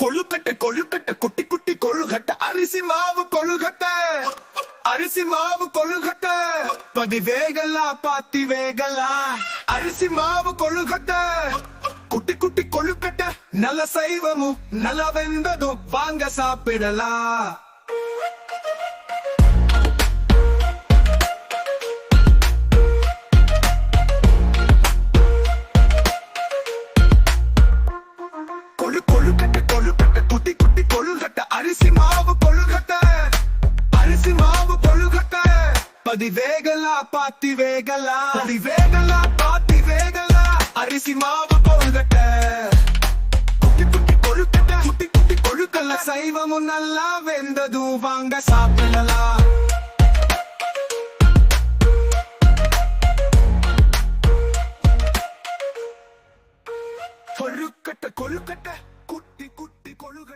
கொழுக்கட்டை கொழுக்கட்டை குட்டி குட்டி கொழுகட்டை அரிசி மாவு கொழுகட்டை அரிசி மாவு கொழுகட்டை பதி வேகலா பாத்தி வேகலா. அரிசி மாவு கொழுகட்டை குட்டி குட்டி கொழுக்கட்டை. நல்ல சைவமும் நல்ல வெந்ததும் வாங்க சாப்பிடலாம். பதிவேகல பாத்தி வேகல பதிவேகல பாத்தி வேகல அரிசி மாவு கொழுகட்ட குட்டி குட்டி கொழுக்கட்ட குட்டி குட்டி கொழுக்கல சைவமும் நல்லா வெந்ததும் வாங்க சாப்பிடலாம் கொழுக்கட்ட கொழுக்கட்ட குட்டி குட்டி கொழுக